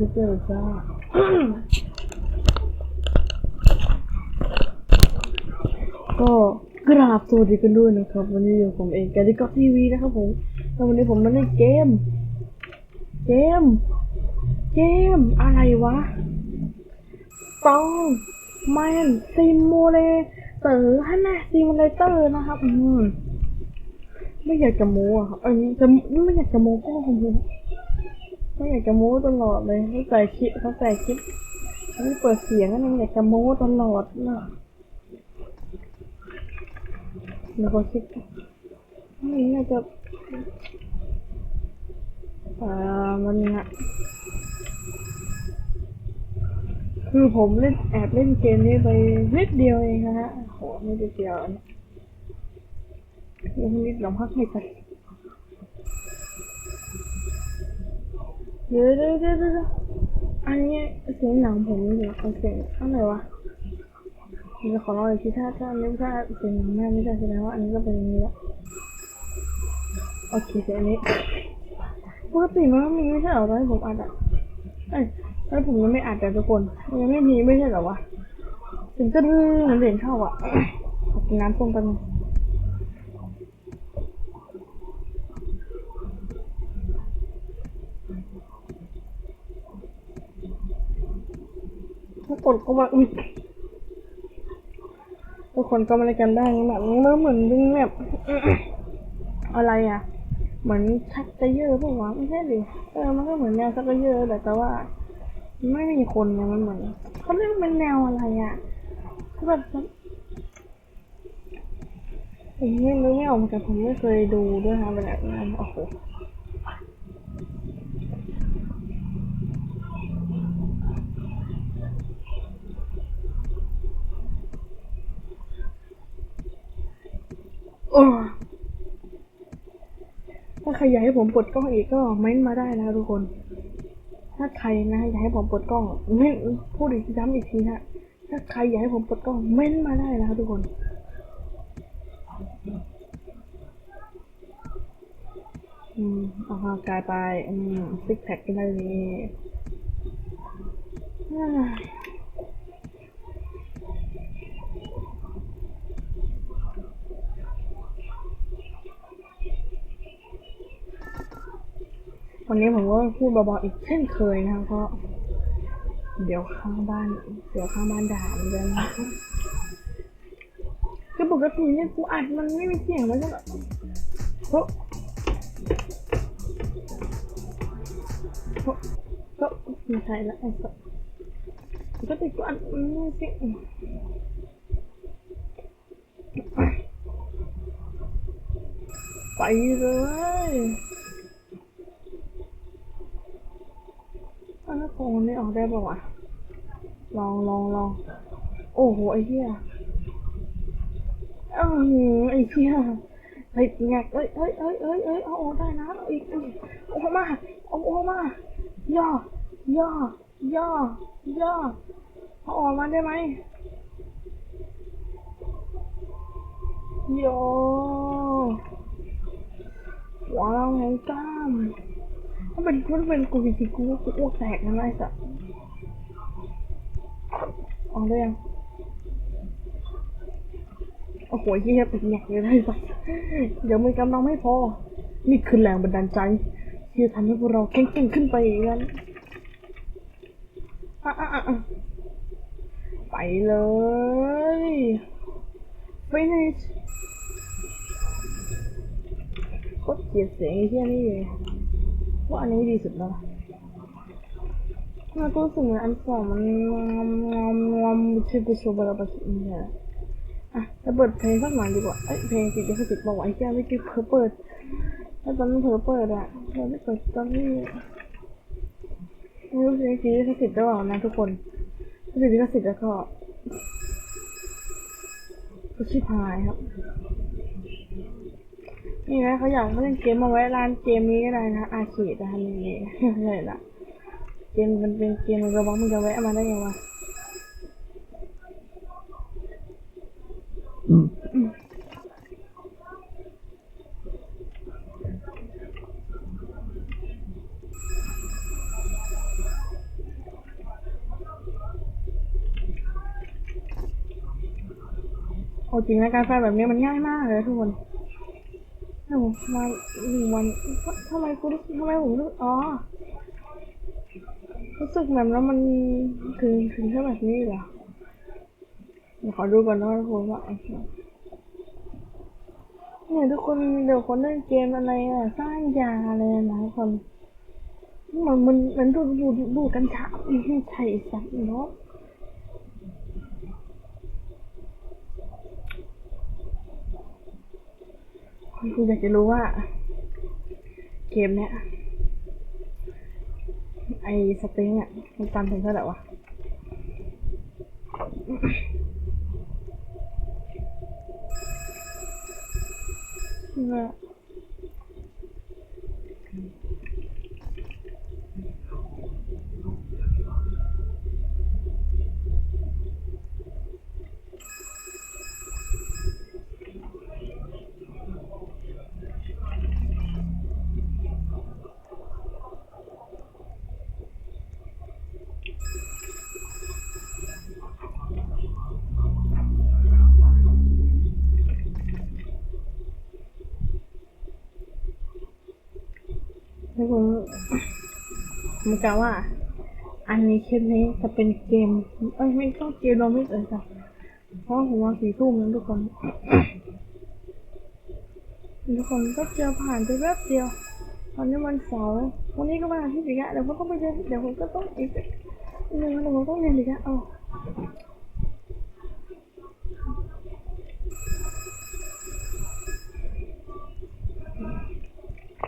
ที่เจอจ้าก็กราบสวัสดีกันด้วยนะครับ วันนี้อยู่ผมเองแกดิก็ทีวีนะครับผมแล้ววันนี้ผมมาเล่นเกม เกม เกม อะไรวะต้องแมนซิมูเลเตอร์ฮันนะซิมูเลเตอร์นะครับ อืมไม่อยากจะโม้อะครับเออจะไม่อยากจะโม้ก็คง ไม่อยากจะโม้ตลอดเลยเขาใส่คลิปเขาใส่คลิปเขาเปิดเสียงก็ยังอยากจะโม้ตลอดนะแล้วก็คิดนี่น่าจะอ่ามันอะคือผมเล่นแอบเล่นเกมนี้ไปนิดเดียวเองนะฮะโหไม่ได้เดียวนะยังนิดลองพักให้กัน เดี๋ยวเดี๋ยวเดี๋ยวเดี๋ยวอันนี้เสียงหนังผมเอเอาเสียงอะไรวะเดี๋ยวขอลองอีกทีถ้าถ้าอันนี้ถ้าเป็นแม่ไม่ได้แสดงว่าอันนี้ก็เป็นอย่างนี้แล้วโอเคเดี๋ยวอันนี้ปกติมันก็มีไม่ใช่เหรอตอนที่ผมอัดอะเอ้ยตอนนผมยังไม่อัดแต่ทุกคนมันยังไม่มีไม่ใช่เหรอวะถึงจะเหมือนเด่นเข้าอะขอบน้ำส้มกันงถ้า กดเข้ามาอุ๊ยทุกคนก็มาเล่นกันได้แบบนี้มันเหมือนดึงแบบอะไรอะ เหมือนชักกระเยอะพวกวะไม่ใช่ดิเออมันก็เหมือนแนวชักกระเยอะแต่แต่ว่า ไม่มีคนไงมันเหมือนเขาเรียกเป็นแนวอะไรอะคือแบบผมไม่รู้ไม่ออกเหมือนกันผมไม่เคยดูด้วยค่ะแบบนั้นโอ้โห ถ้าใครอยากให้ผมปลดกล้องอีกก็เม้นมาได้นะทุกคน ถ้าใครนะอยากให้ผมปลดกล้องเม้นพูดอีกย้ำอีกทีนะถ้าใครอยากให้ผมปลดกล้องเม้นมาได้นะครับทุกคนอืมออกกำลังกายไป อืมซิกแพคกันได้นี่ วันนี้ผมก็พูดเบาๆอีกเช่นเคยนะครับเพราะเดี๋ยวข้างบ้าน เดี๋ยวข้างบ้านด่าเหมือนกันคือปกติเนี่ยกูอัดมันไม่มีเสียงไม่ใช่เหรอเพราะก็ก็ไม่ใช่ละไอ้ก็ก็ติดกูอันนี้สิไปเลย อันนั้นคงนี่ออกได้ป่าวะลองลองลองโอ้โห ไอ้เหี้ยอือไอ้เหี้ยเฮ้ยแงกเอ้ยเอ้ยเอ้ยเอ้ยเอ้ยเอาออกได้นะเอาอีกเอาอกมาเอาออกมาย่อย่อย่อย่อเอาออกมาได้ไหมโยว้าวไงกล้ามาเป็นถ้าเป็นกูจริงๆกูกูอ้วกแตกนะไอ้สัสออกได้ยังโอ้โหเฮียเป็นแหนกเลยไอ้สัสเดี๋ยวมันกำลังไม่พอ นี่คือแรงบันดาลใจที่ทำให้พวกเราแข็งขึ้นไปกันไปเลย finish โคตรเกลียดเสียงไอ้เหี้ยนี่เลย ว่าอันนี้ดีสุดแล้วล่ะน่าตัวสูงอันสองมันงอมงอมงอมชิบุชบาราบาชิเนี่ยอะจะเปิดเพลงสักหน่อยดีกว่าเอ้ยเพลงติดจะติดบอกไอ้แก้วไม่กี้เผลอเปิดแล้วตอนนั้นเผลอเปิดอะเราไม่เปิดตอนนี้ไม่รู้สิจริงๆเขาติดหรือเปล่านะทุกคนถ้าติดก็ติดแล้วก็ชิบหายครับ นี่นะเขาอยากเล่นเกมมาไว้ร้านเกมนี้ก็ได้นะอาเขตนะนี่เลยละเกมมันเป็นเกมมันก็บอกมึงจะแวะมาได้ยังวะโอ้จริงนะการไงแบบนี้มันง่ายมากเลยทุกคน ถ้าผมาหนึ่งวันทำไมกูรู้ทำไมผมรู้อ๋อรู้สึกแบบแล้วมันถึงถึงแค่แบบนี้เหรอเดี๋ยวขอดูก่อนนะทุกคนว่าเนี่ยทุกคนเดี๋ยวคนเล่นเกมอะไรอะสร้างยาอะไรนะทุกคนมันมันมันดูดูดูกันฉาบใช่สัตว์เนาะ คุณอยากจะรู้ว่า เกมเนี้ยไอสตริงอะมันตันถึงเท่าไหร่วะเนี่ ยทุกคนผมกะว่า อันนี้คลิปนี้จะเป็นเกม เอ้ยไม่ต้องเกมเราไม่เอ่ยจ้ะเพราะผมว่าสี่ทุ่มแล้วทุกคน ทุกคนก็เจอผ่านไปแป๊บเดียวตอนนี้วันเสาร์วันนี้ก็วันอาทิตย์อีกแล้วเดี๋ยวผมก็ไปเรียนเดี๋ยวผมก็ต้องอีกหนึ่งวันเดี๋ยวผมต้องเรียนอีกแล้ว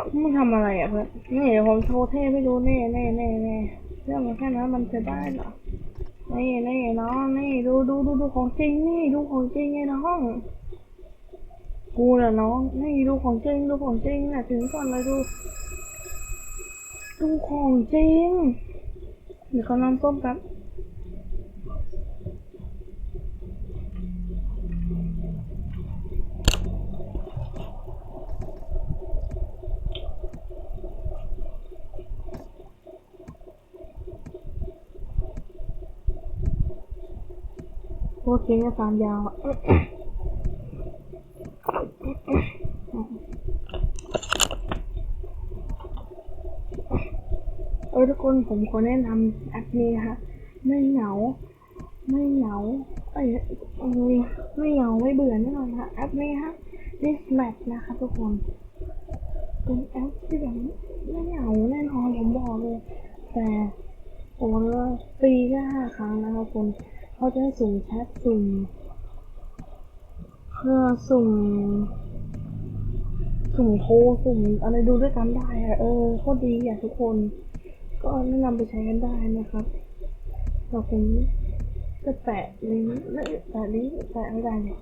เอามันทำอะไรอะเพื่อนนี่เดี๋ยวผมโชว์เท่ไม่ดูแน่แน่แน่แน่เรื่องมันแค่นั้นมันจะได้เหรอนี่นี่น้องนี่ดูดูดูดูของจริงนี่ดูของจริงไงน้องกูน่ะน้องนี่ดูของจริงดูของจริงน่ะถึงก่อนเลยดู ดูของจริงเดี๋ยวเขาน้ำส้มกัน โคตรจริงอะฟาร์มยาว เออทุกคนผมขอแนะนำแอปนี้นะคะไม่เหงา ไม่เหงาเอ้ไม่เหงาไม่เบื่อแน่นอนค่ะแอปนี้ฮะ This Match นะคะทุกคน เป็นแอปที่แบบไม่เหงาแน่นอนผมบอกเลย แต่โอ้ฟรีแค่ห้าครั้งนะคะคุณ เขาจะให้สุ่มแชทสุ่มเพื่อสุ่ม สุ่มโทรสุ่มอะไรดูด้วยกันได้อะเออโคตรดีอะทุกคน ก็แนะนำไปใช้กันได้นะครับแต่ผมจะแปะลิงก์และแปะลิงก์แปะไม่ได้เนี่ย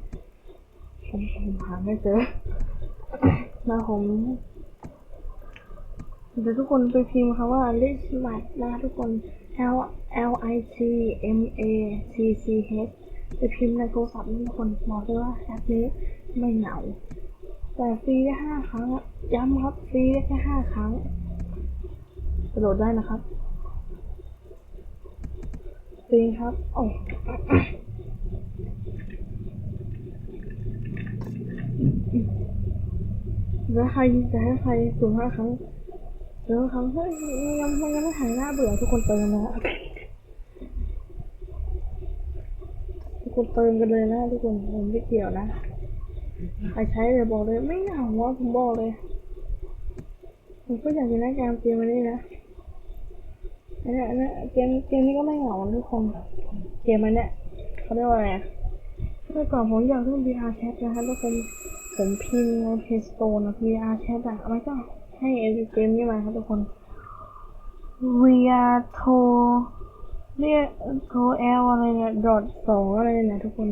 ผมผมหาไม่เจอมาผม เดี๋ยวทุกคนไปพิมพ์คำว่า list match นะทุกคน L L I T M A T C H ไปพิมพ์ในโทรศัพท์นี่ทุกคนบอกเลยว่าแอปนี้ไม่เหงา แต่ฟรีได้ห้าครั้งย้ำครับฟรีได้แค่ห้าครั้งไปโหลดได้นะครับฟรีครับโอ้แล้วใครจะให้ใครสูงห้าครั้ง เดี๋ยวครั้งเฮ้ยยังยังไม่หายหน้าเบื่อทุกคนเติมนะทุกคนเติมกันเลยนะทุกคนผมไม่เกี่ยวนะใครใช้เลยบอกเลยไม่เหงาว่าผมบอกเลยผมก็อยากจะแนะนำเกมอันนี้นะอันเนี้ยอันเนี้ยเกมเกมนี้ก็ไม่เหงาทุกคนเกมอันเนี้ยเขาเรียกว่าอะไรเมื่อก่อนผมอยากเล่น VR chat นะคะทุกคนผมพิมพ์ใน Play Store นะ VR chat อะมันก็ ให้ไอ้เกมนี้มาครับทุกคน VR โทเรียกโทร L อะไรเนี่ยดอทสองอะไรเนี่ยทุกคน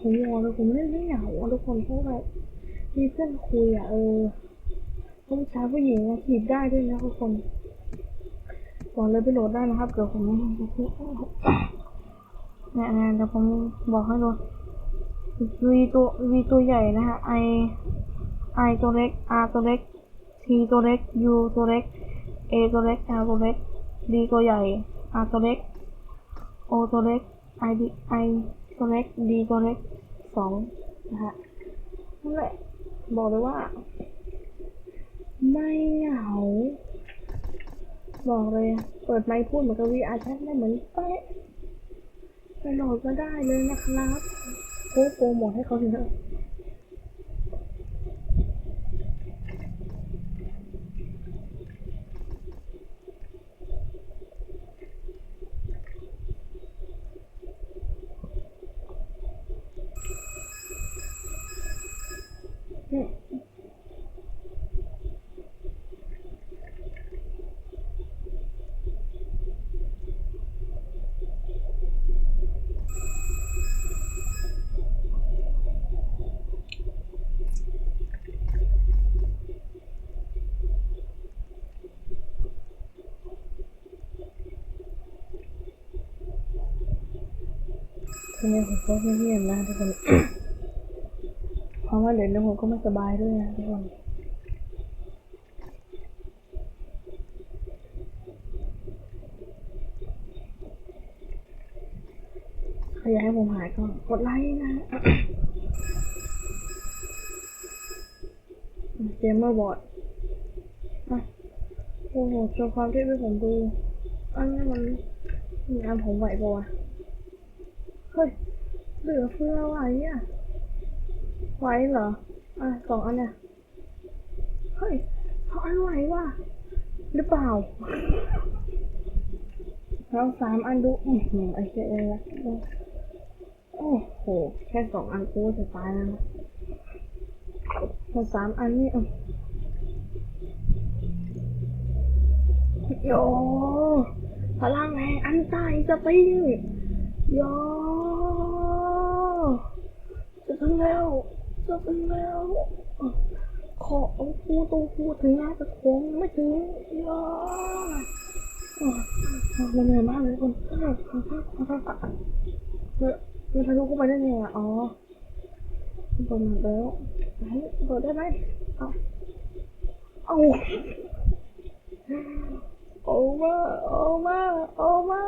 ผมมองแล้วผมเล่นไม่เหงาทุกคนเพราะแบบมีเพื่อนคุยอะเออผู้ชายผู้หญิงอะขีดได้ด้วยนะทุกคนบอกเลยไปโหลดได้นะครับเดี๋ยวผมเนี่ยนะเดี๋ยวผมบอกให้ดู V ตัว V ตัวใหญ่นะฮะ I I ตัวเล็ก R ตัวเล็ก ตัวเล็ก U ตัวเล็ก A ตัวเล็ก L ตัวเล็ก D ตัวใหญ่ R ตัวเล็ก O ตัวเล็ก I D I ตัวเล็ก D ตัวเล็กสองนะฮะนั่นแหละบอกเลยว่า ไม่เหงาบอกเลย เปิดไมค์พูดเหมือนกับ VR chat ได้เหมือนเป๊ะไปโหลดก็ได้เลยนะครับโค้โปรโมทให้เขาเถอะ ทีนี้ผมก็เงียบๆนะทุกคน เพราะว่าเดี๋ยวนี้ผมก็ไม่สบายด้วยนะทุกคนใครอยากให้ผมหายก็กดไลค์นะเกมเมอร์บอร์ดอะโอ้โหโชว์ความเท่ให้ผมดูอันนี้มันงานผมไหวปะวะ ลือเฟือไหวอะไหวเหรอ อะสองอันเนี่ยเฮ้ยสองอันไหวว่ะหรือเปล่าแล้วสามอันดูอือหือไอเจ๊เอละโอ้โห แค่สองอันกูจะตายแล้วพอสามอันนี่อะโยพลังแห่งอันใต้สปริงโย ถึงแล้วจะถึงแล้ว ขอเอาพูดตัวพูดถึงงานจะโค้งไม่ถึงโยมันเหนื่อยมากเลยคนเฮ้ยมันทะลุเข้าไปได้ไงอะ อ๋อเปิดมาแล้วไหนเปิดได้ไหมเอาเอาโอ้มาโอ้มาโอ้มา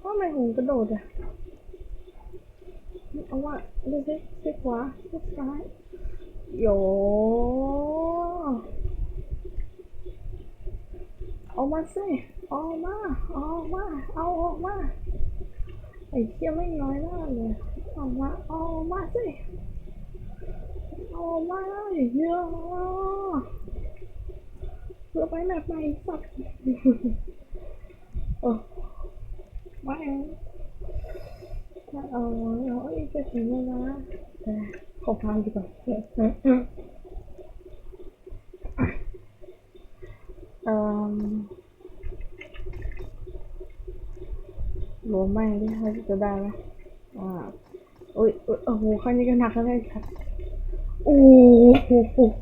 ทำไมหูกระโดดอะ เอาว่าดูสิสิขวาสิซ้ายโยเอามาสิออกมาออกมา เอาออกมาไอ้เชี่ยไม่น้อยหน้าเลยออกมาออกมาสิออกมาเยอะเพื่อไปแบบไหนสักโอ้ไม่ เอาเอาเอาอีกจะถึงแล้วนะขอฟังดีกว่าเอ่อรวมแม่งที่เขาจะได้ไหมอ่าโอ้ยโอ้โอ้โหขั้นนี้ก็หนักแล้วเลยครับโอ้โหกูพูด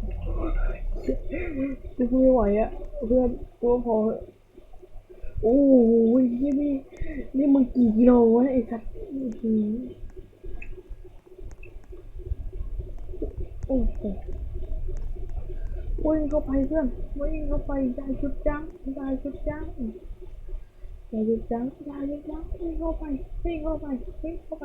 ไม่ไหวอะเพื่อนตัวพอโอ้โหนี่นี่มึงกี่กิโลวะไอ้สัตว์ โอ้โหวิ่งเข้าไปเพื่อนวิ่งเข้าไปได้ชุดจังได้ชุดจังอย่าหยุดยั้งอย่าหยุดยั้งวิ่งเข้าไปวิ่งเข้าไปวิ่งเข้าไป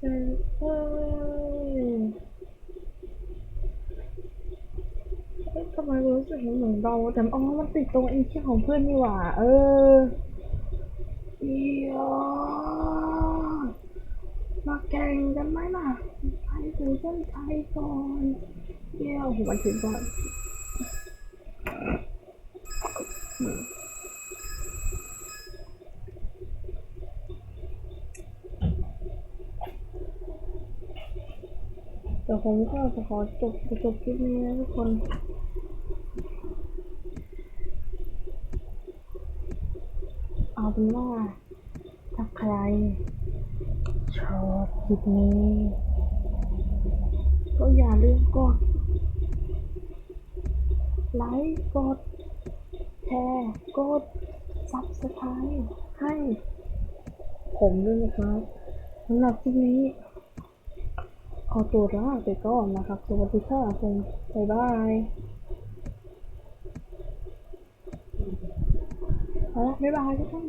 เออเอ้ยทำไมรู้สึกเหมือนเราแต่อ๋อมันติดตรงไอ้ที่ของเพื่อนนี่หว่า เออ ยมาแข่งกันไหมล่ะไปสู่เส้นชัยก่อนเดี๋ยวผมมาถึงก่อนเดี๋ยวผมก็จะขอจบจบคลิปนี้นะทุกคน เอาเป็นว่าถ้าใคร ชอบคลิปนี้ ก็อย่าลืมกดไลค์กดแชร์กด subscribe ให้ ผมด้วยนะครับสำหรับคลิปนี้ ขอตัวลาไปก่อนนะครับ สวัสดีค่ะผมบ๊ายบาย เอาละบ๊ายบายทุกท่าน